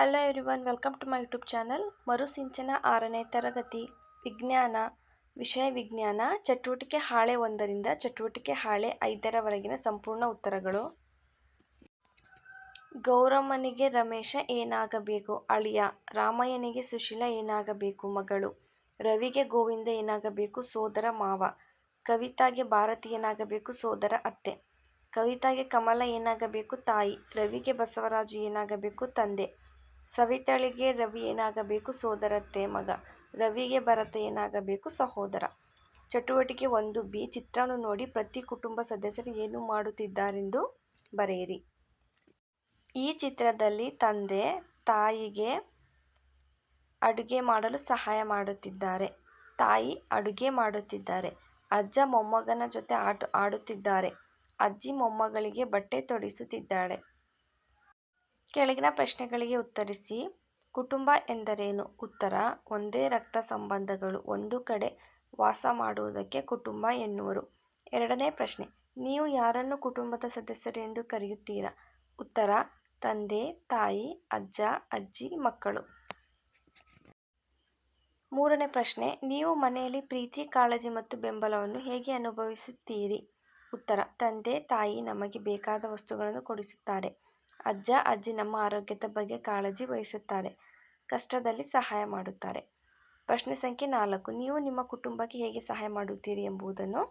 Hello everyone welcome to my YouTube channel Marusinchana ಆರನೇ ತರಗತಿ. ವಿಜ್ಞಾನ, ವಿಷಯ ವಿಜ್ಞಾನ, ಚಟುವಟಿಕೆ ಹಾಳೆ ಒಂದರಿಂದ ಚಟುವಟಿಕೆ ಹಾಳೆ ಐದರವರೆಗಿನ ಸಂಪೂರ್ಣ ಉತ್ತರಗಳು. ಗೌರಮ್ಮನಿಗೆ ರಮೇಶ ಏನಾಗಬೇಕು? ಅಳಿಯ, ರಾಮಯ್ಯನಿಗೆ ಸುಶೀಲ ಏನಾಗಬೇಕು? ಮಗಳು, ರವಿಗೆ ಗೋವಿಂದ ಏನಾಗಬೇಕು? ಸೋದರ ಮಾವ, ಕವಿತಾಗೆ ಭಾರತಿ ಏನಾಗಬೇಕು? ಸೋದರ ಅತ್ತೆ, ಕವಿತಾಗೆ ಕಮಲ ಏನಾಗಬೇಕು? ತಾಯಿ, ರವಿಗೆ ಬಸವರಾಜು ಏನಾಗಬೇಕು? ತಂದೆ ಸವಿತಳಿಗೆ ರವಿ ಏನಾಗಬೇಕು? ಸೋದರತ್ತೆ ಮಗ. ರವಿಗೆ ಭರತ ಏನಾಗಬೇಕು? ಸಹೋದರ. ಚಟುವಟಿಕೆ ಒಂದು ಬಿ. ಚಿತ್ರವನ್ನು ನೋಡಿ ಪ್ರತಿ ಕುಟುಂಬ ಸದಸ್ಯರು ಏನು ಮಾಡುತ್ತಿದ್ದಾರೆಂದು ಬರೆಯಿರಿ. ಈ ಚಿತ್ರದಲ್ಲಿ ತಂದೆ ತಾಯಿಗೆ ಅಡುಗೆ ಮಾಡಲು ಸಹಾಯ ಮಾಡುತ್ತಿದ್ದಾರೆ. ತಾಯಿ ಅಡುಗೆ ಮಾಡುತ್ತಿದ್ದಾರೆ. ಅಜ್ಜ ಮೊಮ್ಮಗನ ಜೊತೆ ಆಟ ಆಡುತ್ತಿದ್ದಾರೆ. ಅಜ್ಜಿ ಮೊಮ್ಮಗಳಿಗೆ ಬಟ್ಟೆ ತೊಡಿಸುತ್ತಿದ್ದಾಳೆ. ಕೆಳಗಿನ ಪ್ರಶ್ನೆಗಳಿಗೆ ಉತ್ತರಿಸಿ. ಕುಟುಂಬ ಎಂದರೇನು? ಉತ್ತರ, ಒಂದೇ ರಕ್ತ ಸಂಬಂಧಗಳು, ಒಂದು ಕಡೆ ವಾಸ ಮಾಡುವುದಕ್ಕೆ ಕುಟುಂಬ ಎನ್ನುವರು. ಎರಡನೇ ಪ್ರಶ್ನೆ, ನೀವು ಯಾರನ್ನು ಕುಟುಂಬದ ಸದಸ್ಯರು ಎಂದು ಕರೆಯುತ್ತೀರಾ? ಉತ್ತರ, ತಂದೆ, ತಾಯಿ, ಅಜ್ಜ, ಅಜ್ಜಿ, ಮಕ್ಕಳು. ಮೂರನೇ ಪ್ರಶ್ನೆ, ನೀವು ಮನೆಯಲ್ಲಿ ಪ್ರೀತಿ, ಕಾಳಜಿ ಮತ್ತು ಬೆಂಬಲವನ್ನು ಹೇಗೆ ಅನುಭವಿಸುತ್ತೀರಿ? ಉತ್ತರ, ತಂದೆ, ತಾಯಿ ನಮಗೆ ಬೇಕಾದ ವಸ್ತುಗಳನ್ನು ಕೊಡಿಸುತ್ತಾರೆ. ಅಜ್ಜ, ಅಜ್ಜಿ ನಮ್ಮ ಆರೋಗ್ಯದ ಬಗ್ಗೆ ಕಾಳಜಿ ವಹಿಸುತ್ತಾರೆ, ಕಷ್ಟದಲ್ಲಿ ಸಹಾಯ ಮಾಡುತ್ತಾರೆ. ಪ್ರಶ್ನೆ ಸಂಖ್ಯೆ ನಾಲ್ಕು, ನೀವು ನಿಮ್ಮ ಕುಟುಂಬಕ್ಕೆ ಹೇಗೆ ಸಹಾಯ ಮಾಡುತ್ತೀರಿ ಎಂಬುದನ್ನು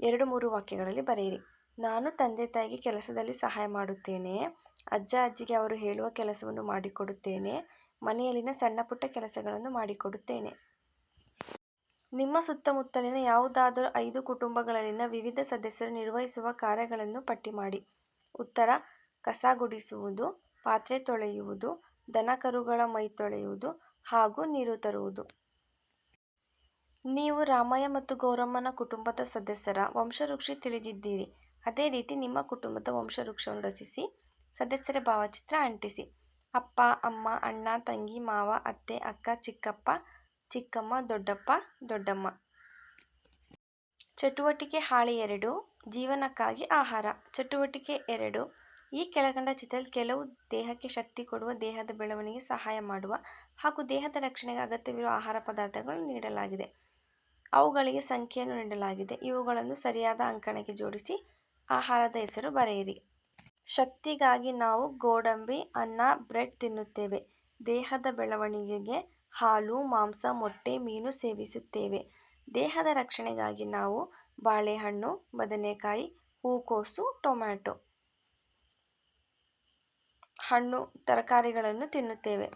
ಎರಡು ಮೂರು ವಾಕ್ಯಗಳಲ್ಲಿ ಬರೆಯಿರಿ. ನಾನು ತಂದೆ ತಾಯಿಗೆ ಕೆಲಸದಲ್ಲಿ ಸಹಾಯ ಮಾಡುತ್ತೇನೆ, ಅಜ್ಜ, ಅಜ್ಜಿಗೆ ಅವರು ಹೇಳುವ ಕೆಲಸವನ್ನು ಮಾಡಿಕೊಡುತ್ತೇನೆ, ಮನೆಯಲ್ಲಿನ ಸಣ್ಣ ಪುಟ್ಟ ಕೆಲಸಗಳನ್ನು ಮಾಡಿಕೊಡುತ್ತೇನೆ. ನಿಮ್ಮ ಸುತ್ತಮುತ್ತಲಿನ ಯಾವುದಾದರೂ ಐದು ಕುಟುಂಬಗಳಲ್ಲಿನ ವಿವಿಧ ಸದಸ್ಯರು ನಿರ್ವಹಿಸುವ ಕಾರ್ಯಗಳನ್ನು ಪಟ್ಟಿ ಮಾಡಿ. ಉತ್ತರ ಕಸ ಗುಡಿಸುವುದು, ಪಾತ್ರೆ ತೊಳೆಯುವುದು ದನಕರುಗಳ ಮೈ ತೊಳೆಯುವುದು ಹಾಗೂ ನೀರು ತರುವುದು. ನೀವು ರಾಮಯ್ಯ ಮತ್ತು ಗೌರಮ್ಮನ ಕುಟುಂಬದ ಸದಸ್ಯರ ವಂಶವೃಕ್ಷ ತಿಳಿದಿದ್ದೀರಿ. ಅದೇ ರೀತಿ ನಿಮ್ಮ ಕುಟುಂಬದ ವಂಶವೃಕ್ಷವನ್ನು ರಚಿಸಿ, ಸದಸ್ಯರ ಭಾವಚಿತ್ರ ಅಂಟಿಸಿ. ಅಪ್ಪ, ಅಮ್ಮ, ಅಣ್ಣ, ತಂಗಿ, ಮಾವ, ಅತ್ತೆ, ಅಕ್ಕ, ಚಿಕ್ಕಪ್ಪ, ಚಿಕ್ಕಮ್ಮ, ದೊಡ್ಡಪ್ಪ, ದೊಡ್ಡಮ್ಮ. ಚಟುವಟಿಕೆ ಹಾಳೆ ಎರಡು, ಜೀವನಕ್ಕಾಗಿ ಆಹಾರ. ಚಟುವಟಿಕೆ ಎರಡು ಈ ಕೆಳಕಂಡ ಚಿತ್ರದಲ್ಲಿ ಕೆಲವು ದೇಹಕ್ಕೆ ಶಕ್ತಿ ಕೊಡುವ, ದೇಹದ ಬೆಳವಣಿಗೆ ಸಹಾಯ ಮಾಡುವ ಹಾಗೂ ದೇಹದ ರಕ್ಷಣೆಗೆ ಅಗತ್ಯವಿರುವ ಆಹಾರ ಪದಾರ್ಥಗಳನ್ನು ನೀಡಲಾಗಿದೆ. ಅವುಗಳಿಗೆ ಸಂಖ್ಯೆಯನ್ನು ನೀಡಲಾಗಿದೆ. ಇವುಗಳನ್ನು ಸರಿಯಾದ ಅಂಕಣಕ್ಕೆ ಜೋಡಿಸಿ ಆಹಾರದ ಹೆಸರು ಬರೆಯಿರಿ. ಶಕ್ತಿಗಾಗಿ ನಾವು ಗೋಡಂಬಿ, ಅನ್ನ, ಬ್ರೆಡ್ ತಿನ್ನುತ್ತೇವೆ. ದೇಹದ ಬೆಳವಣಿಗೆಗೆ ಹಾಲು, ಮಾಂಸ, ಮೊಟ್ಟೆ, ಮೀನು ಸೇವಿಸುತ್ತೇವೆ. ದೇಹದ ರಕ್ಷಣೆಗಾಗಿ ನಾವು ಬಾಳೆಹಣ್ಣು, ಬದನೆಕಾಯಿ, ಹೂಕೋಸು, ಟೊಮ್ಯಾಟೊ ಹಣ್ಣು ತರಕಾರಿಗಳನ್ನು ತಿನ್ನುತ್ತೇವೆ.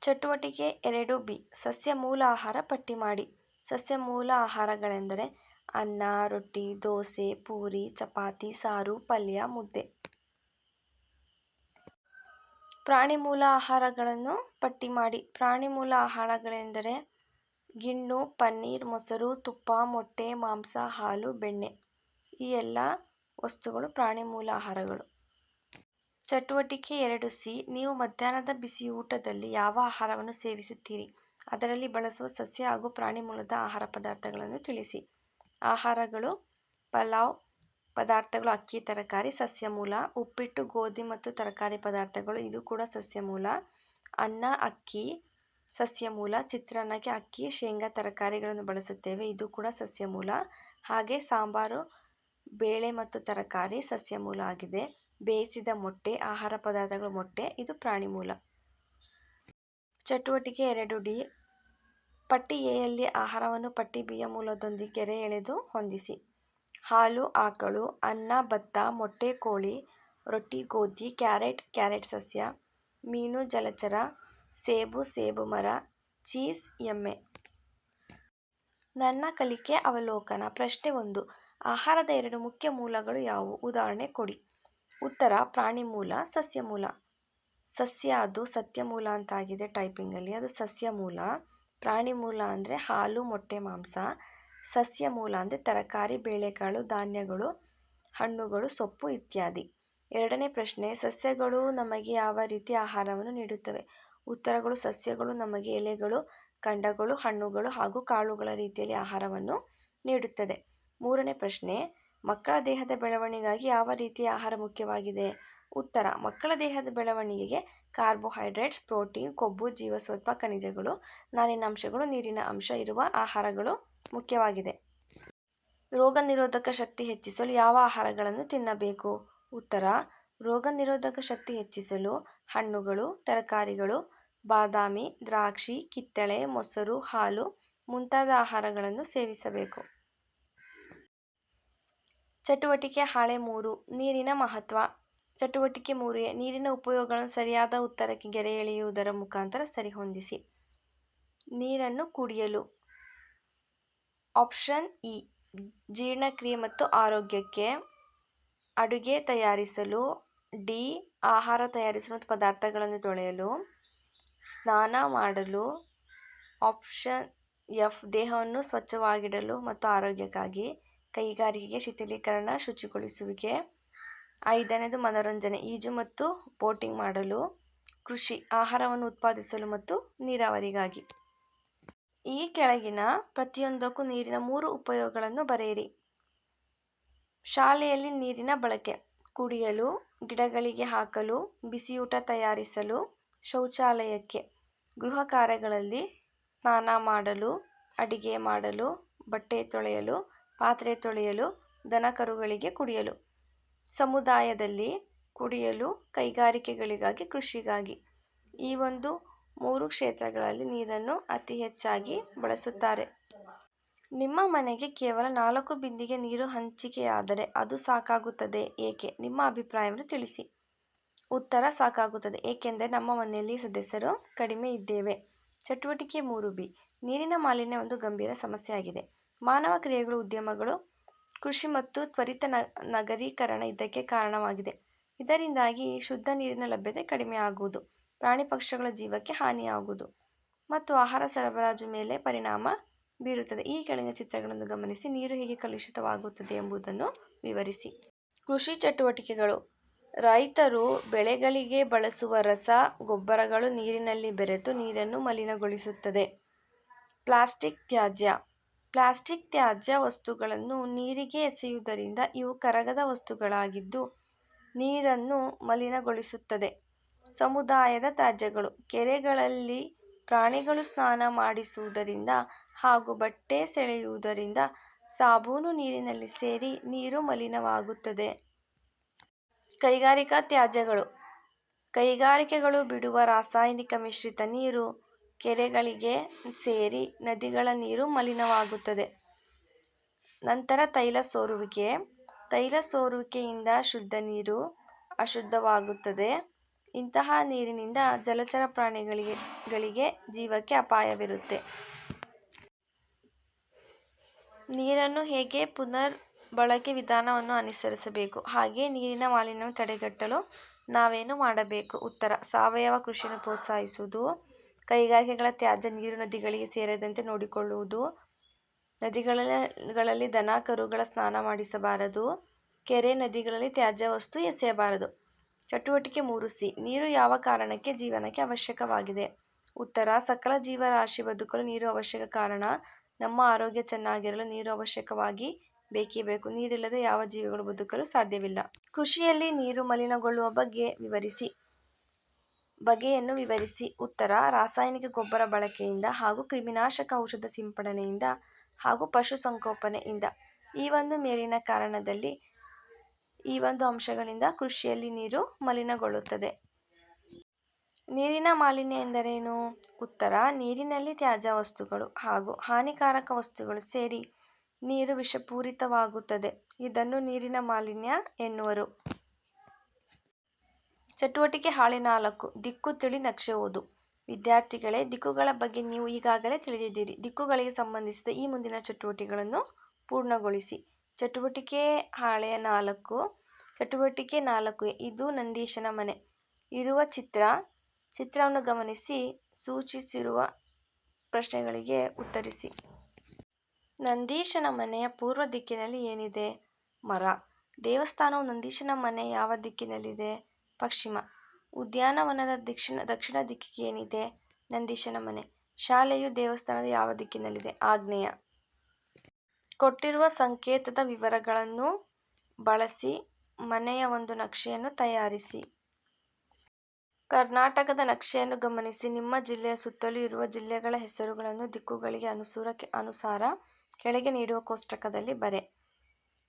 ಚಟುವಟಿಕೆ ಎರಡು ಬಿ. ಸಸ್ಯ ಮೂಲ ಆಹಾರ ಪಟ್ಟಿ ಮಾಡಿ. ಸಸ್ಯ ಮೂಲ ಆಹಾರಗಳೆಂದರೆ ಅನ್ನ, ರೊಟ್ಟಿ, ದೋಸೆ, ಪೂರಿ, ಚಪಾತಿ, ಸಾರು, ಪಲ್ಯ, ಮುದ್ದೆ. ಪ್ರಾಣಿ ಮೂಲ ಆಹಾರಗಳನ್ನು ಪಟ್ಟಿ ಮಾಡಿ. ಪ್ರಾಣಿ ಮೂಲ ಆಹಾರಗಳೆಂದರೆ ಗಿಣ್ಣು, ಪನ್ನೀರ್, ಮೊಸರು, ತುಪ್ಪ, ಮೊಟ್ಟೆ, ಮಾಂಸ, ಹಾಲು, ಬೆಣ್ಣೆ. ಈ ಎಲ್ಲ ವಸ್ತುಗಳು ಪ್ರಾಣಿ ಮೂಲ ಆಹಾರಗಳು. ಚಟುವಟಿಕೆ ಎರಡು ಸಿ, ನೀವು ಮಧ್ಯಾಹ್ನದ ಬಿಸಿಯೂಟದಲ್ಲಿ ಯಾವ ಆಹಾರವನ್ನು ಸೇವಿಸುತ್ತೀರಿ? ಅದರಲ್ಲಿ ಬಳಸುವ ಸಸ್ಯ ಹಾಗೂ ಪ್ರಾಣಿ ಮೂಲದ ಆಹಾರ ಪದಾರ್ಥಗಳನ್ನು ತಿಳಿಸಿ. ಆಹಾರಗಳು, ಪಲಾವ್ ಪದಾರ್ಥಗಳು, ಅಕ್ಕಿ, ತರಕಾರಿ, ಸಸ್ಯ ಮೂಲ, ಉಪ್ಪಿಟ್ಟು, ಗೋಧಿ ಮತ್ತು ತರಕಾರಿ ಪದಾರ್ಥಗಳು, ಇದು ಕೂಡ ಸಸ್ಯ ಮೂಲ. ಅನ್ನ, ಅಕ್ಕಿ, ಸಸ್ಯ ಮೂಲ. ಚಿತ್ರಾನ್ನಕ್ಕೆ ಅಕ್ಕಿ, ಶೇಂಗಾ, ತರಕಾರಿಗಳನ್ನು ಬಳಸುತ್ತೇವೆ, ಇದು ಕೂಡ ಸಸ್ಯ ಮೂಲ. ಹಾಗೆ ಸಾಂಬಾರು, ಬೇಳೆ ಮತ್ತು ತರಕಾರಿ ಸಸ್ಯ ಮೂಲ ಆಗಿದೆ. ಬೇಯಿಸಿದ ಮೊಟ್ಟೆ, ಆಹಾರ ಪದಾರ್ಥಗಳು ಮೊಟ್ಟೆ, ಇದು ಪ್ರಾಣಿ ಮೂಲ. ಚಟುವಟಿಕೆ ಎರಡು ಡಿ. ಪಟ್ಟಿ ಎಯಲ್ಲಿ ಆಹಾರವನ್ನು ಪಟ್ಟಿ ಬಿಯ ಮೂಲದೊಂದಿಗೆ ಗೆರೆ ಎಳೆದು ಹೊಂದಿಸಿ. ಹಾಲು, ಆಕಳು, ಅನ್ನ, ಭತ್ತ, ಮೊಟ್ಟೆ, ಕೋಳಿ, ರೊಟ್ಟಿ, ಗೋಧಿ, ಕ್ಯಾರೆಟ್ ಕ್ಯಾರೆಟ್ ಸಸ್ಯ, ಮೀನು, ಜಲಚರ, ಸೇಬು ಸೇಬು ಮರ, ಚೀಸ್, ಎಮ್ಮೆ. ನನ್ನ ಕಲಿಕೆ ಅವಲೋಕನ ಪ್ರಶ್ನೆ ಒಂದು. ಆಹಾರದ ಎರಡು ಮುಖ್ಯ ಮೂಲಗಳು ಯಾವುವು? ಉದಾಹರಣೆ ಕೊಡಿ. ಉತ್ತರ, ಪ್ರಾಣಿ ಮೂಲ, ಸಸ್ಯ ಮೂಲ. ಸಸ್ಯ ಅದು ಸತ್ಯ ಮೂಲ ಅಂತ ಆಗಿದೆ ಟೈಪಿಂಗಲ್ಲಿ. ಅದು ಸಸ್ಯ ಮೂಲ. ಪ್ರಾಣಿ ಮೂಲ ಅಂದರೆ ಹಾಲು, ಮೊಟ್ಟೆ, ಮಾಂಸ. ಸಸ್ಯ ಮೂಲ ಅಂದರೆ ತರಕಾರಿ, ಬೇಳೆಕಾಳು, ಧಾನ್ಯಗಳು, ಹಣ್ಣುಗಳು, ಸೊಪ್ಪು ಇತ್ಯಾದಿ. ಎರಡನೇ ಪ್ರಶ್ನೆ, ಸಸ್ಯಗಳು ನಮಗೆ ಯಾವ ರೀತಿ ಆಹಾರವನ್ನು ನೀಡುತ್ತವೆ? ಉತ್ತರಗಳು, ಸಸ್ಯಗಳು ನಮಗೆ ಎಲೆಗಳು, ಕಂಡಗಳು, ಹಣ್ಣುಗಳು ಹಾಗೂ ಕಾಳುಗಳ ರೀತಿಯಲ್ಲಿ ಆಹಾರವನ್ನು ನೀಡುತ್ತದೆ. ಮೂರನೇ ಪ್ರಶ್ನೆ ಮಕ್ಕಳ ದೇಹದ ಬೆಳವಣಿಗೆಗಾಗಿ ಯಾವ ರೀತಿಯ ಆಹಾರ ಮುಖ್ಯವಾಗಿದೆ? ಉತ್ತರ, ಮಕ್ಕಳ ದೇಹದ ಬೆಳವಣಿಗೆಗೆ ಕಾರ್ಬೋಹೈಡ್ರೇಟ್ಸ್, ಪ್ರೋಟೀನ್, ಕೊಬ್ಬು ಜೀವಸತ್ವ ಖನಿಜಗಳು ನಾರಿನ ಅಂಶಗಳು ನೀರಿನ ಅಂಶ ಇರುವ ಆಹಾರಗಳು ಮುಖ್ಯವಾಗಿದೆ. ರೋಗ ನಿರೋಧಕ ಶಕ್ತಿ ಹೆಚ್ಚಿಸಲು ಯಾವ ಆಹಾರಗಳನ್ನು ತಿನ್ನಬೇಕು? ಉತ್ತರ, ರೋಗ ನಿರೋಧಕ ಶಕ್ತಿ ಹೆಚ್ಚಿಸಲು ಹಣ್ಣುಗಳು, ತರಕಾರಿಗಳು, ಬಾದಾಮಿ, ದ್ರಾಕ್ಷಿ, ಕಿತ್ತಳೆ, ಮೊಸರು, ಹಾಲು ಮುಂತಾದ ಆಹಾರಗಳನ್ನು ಸೇವಿಸಬೇಕು. ಚಟುವಟಿಕೆ ಹಾಳೆ ಮೂರು, ನೀರಿನ ಮಹತ್ವ. ಚಟುವಟಿಕೆ ಮೂರು ನೀರಿನ ಉಪಯೋಗಗಳನ್ನು ಸರಿಯಾದ ಉತ್ತರಕ್ಕೆ ಗೆರೆ ಎಳೆಯುವುದರ ಮುಖಾಂತರ ಸರಿಹೊಂದಿಸಿ. ನೀರನ್ನು ಕುಡಿಯಲು. ಆಪ್ಷನ್ ಇ, ಜೀರ್ಣಕ್ರಿಯೆ ಮತ್ತು ಆರೋಗ್ಯಕ್ಕೆ. ಅಡುಗೆ ತಯಾರಿಸಲು. ಡಿ, ಆಹಾರ ತಯಾರಿಸಲು ಮತ್ತು ಪದಾರ್ಥಗಳನ್ನು ತೊಳೆಯಲು. ಸ್ನಾನ ಮಾಡಲು. ಆಪ್ಷನ್ ಎಫ್, ದೇಹವನ್ನು ಸ್ವಚ್ಛವಾಗಿಡಲು ಮತ್ತು ಆರೋಗ್ಯಕ್ಕಾಗಿ. ಕೈಗಾರಿಕೆಗೆ ಶಿಥಿಲೀಕರಣ ಶುಚಿಗೊಳಿಸುವಿಕೆ. ಐದನೇದು ಮನೋರಂಜನೆ, ಈಜು ಮತ್ತು ಬೋಟಿಂಗ್ ಮಾಡಲು, ಕೃಷಿ, ಆಹಾರವನ್ನು ಉತ್ಪಾದಿಸಲು ಮತ್ತು ನೀರಾವರಿಗಾಗಿ. ಈ ಕೆಳಗಿನ ಪ್ರತಿಯೊಂದಕ್ಕೂ ನೀರಿನ ಮೂರು ಉಪಯೋಗಗಳನ್ನು ಬರೆಯಿರಿ. ಶಾಲೆಯಲ್ಲಿ ನೀರಿನ ಬಳಕೆ, ಕುಡಿಯಲು, ಗಿಡಗಳಿಗೆ ಹಾಕಲು, ಬಿಸಿಯೂಟ ತಯಾರಿಸಲು, ಶೌಚಾಲಯಕ್ಕೆ, ಗೃಹ ಕಾರ್ಯಗಳಲ್ಲಿ ಸ್ನಾನ ಮಾಡಲು, ಅಡಿಗೆ ಮಾಡಲು, ಬಟ್ಟೆ ತೊಳೆಯಲು ಪಾತ್ರೆ ತೊಳೆಯಲು, ದನಕರುಗಳಿಗೆ ಕುಡಿಯಲು. ಸಮುದಾಯದಲ್ಲಿ ಕುಡಿಯಲು ಕೈಗಾರಿಕೆಗಳಿಗಾಗಿ ಕೃಷಿಗಾಗಿ. ಈ ಒಂದು ಮೂರು ಕ್ಷೇತ್ರಗಳಲ್ಲಿ ನೀರನ್ನು ಅತಿ ಹೆಚ್ಚಾಗಿ ಬಳಸುತ್ತಾರೆ. ನಿಮ್ಮ ಮನೆಗೆ ಕೇವಲ ನಾಲ್ಕು ಬಿಂದಿಗೆ ನೀರು ಹಂಚಿಕೆಯಾದರೆ ಅದು ಸಾಕಾಗುತ್ತದೆ ಏಕೆ? ನಿಮ್ಮ ಅಭಿಪ್ರಾಯವನ್ನು ತಿಳಿಸಿ. ಉತ್ತರ ಸಾಕಾಗುತ್ತದೆ. ಏಕೆಂದರೆ ನಮ್ಮ ಮನೆಯಲ್ಲಿ ಸದಸ್ಯರು ಕಡಿಮೆ ಇದ್ದೇವೆ. ಚಟುವಟಿಕೆ ಮೂರು ಬಿ. ನೀರಿನ ಮಾಲಿನ್ಯ ಒಂದು ಗಂಭೀರ ಸಮಸ್ಯೆಯಾಗಿದೆ. ಮಾನವ ಕ್ರಿಯೆಗಳು, ಉದ್ಯಮಗಳು, ಕೃಷಿ ಮತ್ತು ತ್ವರಿತ ನಗರೀಕರಣ ಇದಕ್ಕೆ ಕಾರಣವಾಗಿದೆ. ಇದರಿಂದಾಗಿ ಶುದ್ಧ ನೀರಿನ ಲಭ್ಯತೆ ಕಡಿಮೆ ಆಗುವುದು, ಪ್ರಾಣಿ ಪಕ್ಷಿಗಳ ಜೀವಕ್ಕೆ ಹಾನಿಯಾಗುವುದು ಮತ್ತು ಆಹಾರ ಸರಬರಾಜು ಮೇಲೆ ಪರಿಣಾಮ ಬೀರುತ್ತದೆ. ಈ ಕೆಳಗಿನ ಚಿತ್ರಗಳನ್ನು ಗಮನಿಸಿ, ನೀರು ಹೇಗೆ ಕಲುಷಿತವಾಗುತ್ತದೆ ಎಂಬುದನ್ನು ವಿವರಿಸಿ. ಕೃಷಿ ಚಟುವಟಿಕೆಗಳು. ರೈತರು ಬೆಳೆಗಳಿಗೆ ಬಳಸುವ ರಸ, ಗೊಬ್ಬರಗಳು ನೀರಿನಲ್ಲಿ ಬೆರೆತು ನೀರನ್ನು ಮಲಿನಗೊಳಿಸುತ್ತದೆ. ಪ್ಲಾಸ್ಟಿಕ್ ತ್ಯಾಜ್ಯ. ಪ್ಲಾಸ್ಟಿಕ್ ತ್ಯಾಜ್ಯ ವಸ್ತುಗಳನ್ನು ನೀರಿಗೆ ಎಸೆಯುವುದರಿಂದ ಇವು ಕರಗದ ವಸ್ತುಗಳಾಗಿದ್ದು, ನೀರನ್ನು ಮಲಿನಗೊಳಿಸುತ್ತದೆ. ಸಮುದಾಯದ ತ್ಯಾಜ್ಯಗಳು, ಕೆರೆಗಳಲ್ಲಿ ಪ್ರಾಣಿಗಳು ಸ್ನಾನ ಮಾಡಿಸುವುದರಿಂದ ಹಾಗೂ ಬಟ್ಟೆ ಸೆಳೆಯುವುದರಿಂದ ಸಾಬೂನು ನೀರಿನಲ್ಲಿ ಸೇರಿ ನೀರು ಮಲಿನವಾಗುತ್ತದೆ. ಕೈಗಾರಿಕಾ ತ್ಯಾಜ್ಯಗಳು, ಕೈಗಾರಿಕೆಗಳು ಬಿಡುವ ರಾಸಾಯನಿಕ ಮಿಶ್ರಿತ ನೀರು ಕೆರೆಗಳಿಗೆ ಸೇರಿ ನದಿಗಳ ನೀರು ಮಲಿನವಾಗುತ್ತದೆ. ನಂತರ ತೈಲ ಸೋರುವಿಕೆ. ತೈಲ ಸೋರುವಿಕೆಯಿಂದ ಶುದ್ಧ ನೀರು ಅಶುದ್ಧವಾಗುತ್ತದೆ. ಇಂತಹ ನೀರಿನಿಂದ ಜಲಚರ ಪ್ರಾಣಿಗಳಿಗೆ, ಗಳಿಗೆ ಜೀವಕ್ಕೆ ಅಪಾಯವಿರುತ್ತೆ. ನೀರನ್ನು ಹೇಗೆ ಪುನರ್ ಬಳಕೆ ವಿಧಾನವನ್ನು ಅನುಸರಿಸಬೇಕು? ಹಾಗೆ ನೀರಿನ ಮಾಲಿನ್ಯವನ್ನು ತಡೆಗಟ್ಟಲು ನಾವೇನು ಮಾಡಬೇಕು? ಉತ್ತರ, ಸಾವಯವ ಕೃಷಿಯನ್ನು ಪ್ರೋತ್ಸಾಹಿಸುವುದು. ಕೈಗಾರಿಕೆಗಳ ತ್ಯಾಜ್ಯ, ನೀರು ನದಿಗಳಿಗೆ ಸೇರದಂತೆ ನೋಡಿಕೊಳ್ಳುವುದು. ನದಿಗಳಲ್ಲಿ ದನ, ಕರುಗಳ ಸ್ನಾನ ಮಾಡಿಸಬಾರದು. ಕೆರೆ ನದಿಗಳಲ್ಲಿ ತ್ಯಾಜ್ಯ ವಸ್ತು ಎಸೆಯಬಾರದು. ಚಟುವಟಿಕೆ ಮೂರು ಸಿ, ನೀರು ಯಾವ ಕಾರಣಕ್ಕೆ ಜೀವನಕ್ಕೆ ಅವಶ್ಯಕವಾಗಿದೆ? ಉತ್ತರ, ಸಕಲ ಜೀವರಾಶಿ ಬದುಕಲು ನೀರು ಅವಶ್ಯಕ ಕಾರಣ, ನಮ್ಮ ಆರೋಗ್ಯ ಚೆನ್ನಾಗಿರಲು ನೀರು ಅವಶ್ಯಕವಾಗಿ ಬೇಕೇ ಬೇಕು. ನೀರಿಲ್ಲದೆ ಯಾವ ಜೀವಿಗಳು ಬದುಕಲು ಸಾಧ್ಯವಿಲ್ಲ. ಕೃಷಿಯಲ್ಲಿ ನೀರು ಮಲಿನಗೊಳ್ಳುವ ಬಗ್ಗೆ ವಿವರಿಸಿ. ಬಗೆಯನ್ನು ವಿವರಿಸಿ. ಉತ್ತರ, ರಾಸಾಯನಿಕ ಗೊಬ್ಬರ ಬಳಕೆಯಿಂದ ಹಾಗೂ ಕ್ರಿಮಿನಾಶಕ ಔಷಧ ಸಿಂಪಡಣೆಯಿಂದ ಹಾಗೂ ಪಶುಸಂಗೋಪನೆಯಿಂದ ಈ ಒಂದು ಮೇಲಿನ ಕಾರಣದಲ್ಲಿ ಈ ಒಂದು ಅಂಶಗಳಿಂದ ಕೃಷಿಯಲ್ಲಿ ನೀರು ಮಲಿನಗೊಳ್ಳುತ್ತದೆ. ನೀರಿನ ಮಾಲಿನ್ಯ ಎಂದರೇನು? ಉತ್ತರ, ನೀರಿನಲ್ಲಿ ತ್ಯಾಜ್ಯ ವಸ್ತುಗಳು ಹಾಗೂ ಹಾನಿಕಾರಕ ವಸ್ತುಗಳು ಸೇರಿ ನೀರು ವಿಷಪೂರಿತವಾಗುತ್ತದೆ. ಇದನ್ನು ನೀರಿನ ಮಾಲಿನ್ಯ ಎನ್ನುವರು. ಚಟುವಟಿಕೆ ಹಾಳೆ ನಾಲ್ಕು, ದಿಕ್ಕು ತಿಳಿ ನಕ್ಷೆ ಓದು. ವಿದ್ಯಾರ್ಥಿಗಳೇ, ದಿಕ್ಕುಗಳ ಬಗ್ಗೆ ನೀವು ಈಗಾಗಲೇ ತಿಳಿದಿದ್ದೀರಿ. ದಿಕ್ಕುಗಳಿಗೆ ಸಂಬಂಧಿಸಿದ ಈ ಮುಂದಿನ ಚಟುವಟಿಕೆಗಳನ್ನು ಪೂರ್ಣಗೊಳಿಸಿ. ಚಟುವಟಿಕೆ ಹಾಳೆಯ ನಾಲ್ಕು, ಚಟುವಟಿಕೆ ನಾಲ್ಕು, ಇದು ನಂದೀಶನ ಮನೆ. ಇರುವ ಚಿತ್ರ, ಚಿತ್ರವನ್ನು ಗಮನಿಸಿ, ಸೂಚಿಸಿರುವ ಪ್ರಶ್ನೆಗಳಿಗೆ ಉತ್ತರಿಸಿ. ನಂದೀಶನ ಮನೆಯ ಪೂರ್ವ ದಿಕ್ಕಿನಲ್ಲಿ ಏನಿದೆ? ಮರ. ದೇವಸ್ಥಾನವು ನಂದೀಶನ ಮನೆ ಯಾವ ದಿಕ್ಕಿನಲ್ಲಿದೆ? ಪಶ್ಚಿಮ. ಉದ್ಯಾನವನದ ದಕ್ಷಿಣ ದಕ್ಷಿಣ ದಿಕ್ಕಿಗೆ ಏನಿದೆ? ನಂದೀಶನ ಮನೆ. ಶಾಲೆಯು ದೇವಸ್ಥಾನದ ಯಾವ ದಿಕ್ಕಿನಲ್ಲಿದೆ? ಆಗ್ನೇಯ ಕೊಟ್ಟಿರುವ ಸಂಕೇತದ ವಿವರಗಳನ್ನು ಬಳಸಿ ಮನೆಯ ಒಂದು ನಕ್ಷೆಯನ್ನು ತಯಾರಿಸಿ. ಕರ್ನಾಟಕದ ನಕ್ಷೆಯನ್ನು ಗಮನಿಸಿ. ನಿಮ್ಮ ಜಿಲ್ಲೆಯ ಸುತ್ತಲೂ ಇರುವ ಜಿಲ್ಲೆಗಳ ಹೆಸರುಗಳನ್ನು ದಿಕ್ಕುಗಳಿಗೆ ಅನುಸೂರ ಅನುಸಾರ ಕೆಳಗೆ ನೀಡುವ ಕೋಷ್ಟಕದಲ್ಲಿ ಬರೆ.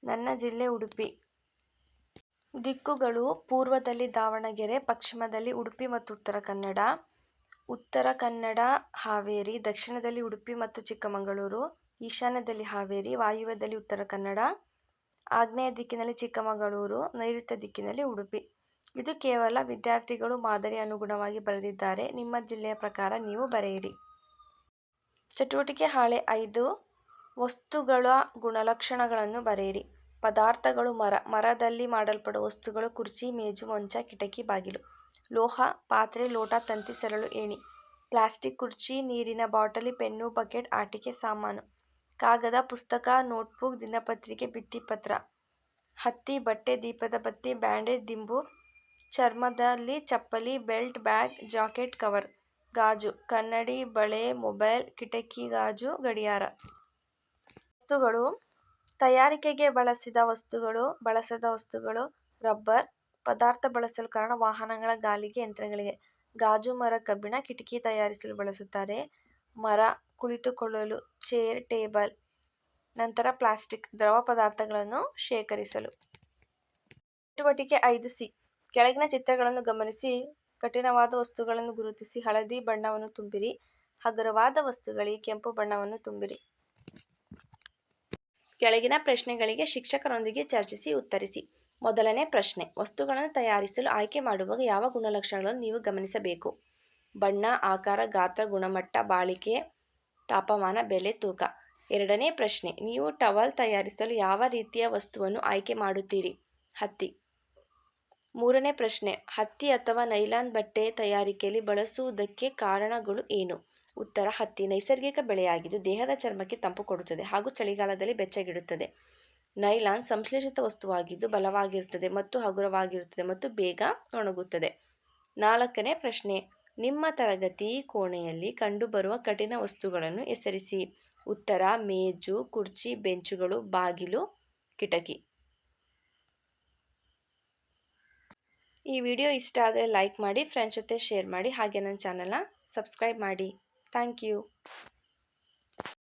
ನನ್ನ ಜಿಲ್ಲೆ ಉಡುಪಿ. ದಿಕ್ಕುಗಳು ಪೂರ್ವದಲ್ಲಿ ದಾವಣಗೆರೆ, ಪಶ್ಚಿಮದಲ್ಲಿ ಉಡುಪಿ ಮತ್ತು ಉತ್ತರ ಕನ್ನಡ. ಉತ್ತರ ಕನ್ನಡ, ಹಾವೇರಿ, ದಕ್ಷಿಣದಲ್ಲಿ ಉಡುಪಿ ಮತ್ತು ಚಿಕ್ಕಮಗಳೂರು, ಈಶಾನ್ಯದಲ್ಲಿ ಹಾವೇರಿ, ವಾಯುವ್ಯದಲ್ಲಿ ಉತ್ತರ ಕನ್ನಡ. ಆಗ್ನೇಯ ದಿಕ್ಕಿನಲ್ಲಿ ಚಿಕ್ಕಮಗಳೂರು, ನೈಋತ್ಯ ದಿಕ್ಕಿನಲ್ಲಿ ಉಡುಪಿ. ಇದು ಕೇವಲ ವಿದ್ಯಾರ್ಥಿಗಳು ಮಾದರಿ ಅನುಗುಣವಾಗಿ ಬರೆದಿದ್ದಾರೆ. ನಿಮ್ಮ ಜಿಲ್ಲೆಯ ಪ್ರಕಾರ ನೀವು ಬರೆಯಿರಿ. ಚಟುವಟಿಕೆ ಹಾಳೆ ಐದು. ವಸ್ತುಗಳ ಗುಣಲಕ್ಷಣಗಳನ್ನು ಬರೆಯಿರಿ. ಪದಾರ್ಥಗಳು ಮರ, ಮರದಲ್ಲಿ ಮಾಡಲ್ಪಡುವ ವಸ್ತುಗಳು, ಕುರ್ಚಿ, ಮೇಜು, ಮಂಚ, ಕಿಟಕಿ, ಬಾಗಿಲು. ಲೋಹ, ಪಾತ್ರೆ, ಲೋಟ, ತಂತಿ, ಸರಳು, ಏಣಿ. ಪ್ಲಾಸ್ಟಿಕ್ ಕುರ್ಚಿ, ನೀರಿನ ಬಾಟಲಿ, ಪೆನ್ನು, ಬಕೆಟ್, ಆಟಿಕೆ, ಸಾಮಾನು. ಕಾಗದ, ಪುಸ್ತಕ, ನೋಟ್ಬುಕ್, ದಿನಪತ್ರಿಕೆ ಭಿತ್ತಿಪತ್ರ ಹತ್ತಿ, ಬಟ್ಟೆ, ದೀಪದ ಬತ್ತಿ, ಬ್ಯಾಂಡೇಜ್, ದಿಂಬು, ಚರ್ಮದಲ್ಲಿ ಚಪ್ಪಲಿ, ಬೆಲ್ಟ್, ಬ್ಯಾಗ್, ಜಾಕೆಟ್, ಕವರ್. ಗಾಜು, ಕನ್ನಡಿ, ಬಳೆ, ಮೊಬೈಲ್, ಕಿಟಕಿ, ಗಾಜು, ಗಡಿಯಾರ. ವಸ್ತುಗಳು ತಯಾರಿಕೆಗೆ ಬಳಸಿದ ವಸ್ತುಗಳು, ಬಳಸದ ವಸ್ತುಗಳು, ರಬ್ಬರ್, ಪದಾರ್ಥ ಬಳಸಲು ಕಾರಣ ವಾಹನಗಳ ಗಾಲಿಗೆ ಯಂತ್ರಗಳಿಗೆ. ಗಾಜು, ಮರ, ಕಬ್ಬಿಣ, ಕಿಟಕಿ ತಯಾರಿಸಲು ಬಳಸುತ್ತಾರೆ. ಮರ ಕುಳಿತುಕೊಳ್ಳಲು ಚೇರ್, ಟೇಬಲ್, ನಂತರ ಪ್ಲಾಸ್ಟಿಕ್, ದ್ರವ ಪದಾರ್ಥಗಳನ್ನು ಶೇಖರಿಸಲು. ಚಟುವಟಿಕೆ ಐದು ಸಿ. ಕೆಳಗಿನ ಚಿತ್ರಗಳನ್ನು ಗಮನಿಸಿ. ಕಠಿಣವಾದ ವಸ್ತುಗಳನ್ನು ಗುರುತಿಸಿ. ಹಳದಿ ಬಣ್ಣವನ್ನು ತುಂಬಿರಿ. ಹಗುರವಾದ ವಸ್ತುಗಳಿಗೆ ಕೆಂಪು ಬಣ್ಣವನ್ನು ತುಂಬಿರಿ. ಕೆಳಗಿನ ಪ್ರಶ್ನೆಗಳಿಗೆ ಶಿಕ್ಷಕರೊಂದಿಗೆ ಚರ್ಚಿಸಿ ಉತ್ತರಿಸಿ. ಮೊದಲನೇ ಪ್ರಶ್ನೆ, ವಸ್ತುಗಳನ್ನು ತಯಾರಿಸಲು ಆಯ್ಕೆ ಮಾಡುವಾಗ ಯಾವ ಗುಣಲಕ್ಷಣಗಳನ್ನು ನೀವು ಗಮನಿಸಬೇಕು? ಬಣ್ಣ, ಆಕಾರ, ಗಾತ್ರ, ಗುಣಮಟ್ಟ, ಬಾಳಿಕೆ, ತಾಪಮಾನ, ಬೆಲೆ, ತೂಕ. ಎರಡನೇ ಪ್ರಶ್ನೆ, ನೀವು ಟವಲ್ ತಯಾರಿಸಲು ಯಾವ ರೀತಿಯ ವಸ್ತುವನ್ನು ಆಯ್ಕೆ ಮಾಡುತ್ತೀರಿ? ಹತ್ತಿ. ಮೂರನೇ ಪ್ರಶ್ನೆ, ಹತ್ತಿ ಅಥವಾ ನೈಲಾನ್ ಬಟ್ಟೆ ತಯಾರಿಕೆಯಲ್ಲಿ ಬಳಸುವುದಕ್ಕೆ ಕಾರಣಗಳು ಏನು? ಉತ್ತರ ಹತ್ತಿ ನೈಸರ್ಗಿಕ ಬೆಳೆಯಾಗಿದ್ದು ದೇಹದ ಚರ್ಮಕ್ಕೆ ತಂಪು ಕೊಡುತ್ತದೆ ಹಾಗೂ ಚಳಿಗಾಲದಲ್ಲಿ ಬೆಚ್ಚಗಿಡುತ್ತದೆ. ನೈಲಾನ್ ಸಂಶ್ಲೇಷಿತ ವಸ್ತುವಾಗಿದ್ದು ಬಲವಾಗಿರುತ್ತದೆ ಮತ್ತು ಹಗುರವಾಗಿರುತ್ತದೆ ಮತ್ತು ಬೇಗ ಒಣಗುತ್ತದೆ. ನಾಲ್ಕನೇ ಪ್ರಶ್ನೆ, ನಿಮ್ಮ ತರಗತಿ ಕೋಣೆಯಲ್ಲಿ ಕಂಡುಬರುವ ಕಠಿಣ ವಸ್ತುಗಳನ್ನು ಹೆಸರಿಸಿ. ಉತ್ತರ, ಮೇಜು, ಕುರ್ಚಿ, ಬೆಂಚುಗಳು, ಬಾಗಿಲು, ಕಿಟಕಿ. ಈ ವಿಡಿಯೋ ಇಷ್ಟ ಆದರೆ ಲೈಕ್ ಮಾಡಿ ಫ್ರೆಂಡ್ಸ್ ಜೊತೆ ಶೇರ್ ಮಾಡಿ, ಹಾಗೆ ನನ್ನ ಚಾನಲ್ನ ಸಬ್ಸ್ಕ್ರೈಬ್ ಮಾಡಿ. Thank you.